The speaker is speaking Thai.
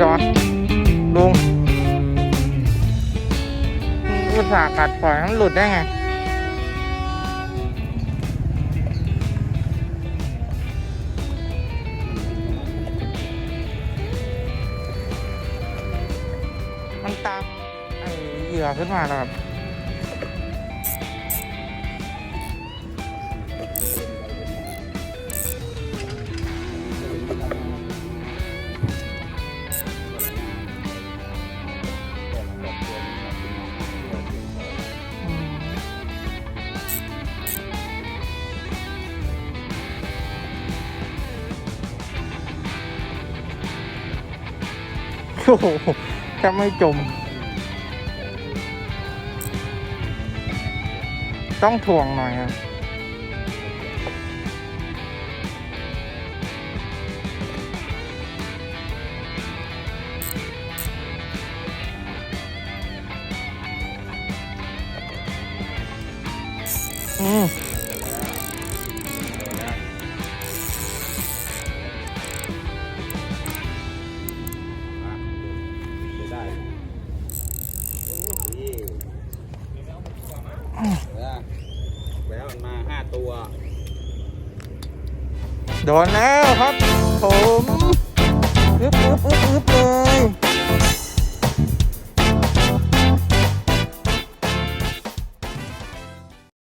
จอดลุงอุตส่าห์กัดปล่อยมันหลุดได้ไง มันตามไอ้เหยื่อขึ้นมาแล้วครับ โอ้โหจะไม่จม ต้องถ่วงหน่อยครับอืม กันมาห้าตัว โดนแล้วครับ ผมอึ๊บอึ๊บอึ๊บอึ๊บเลย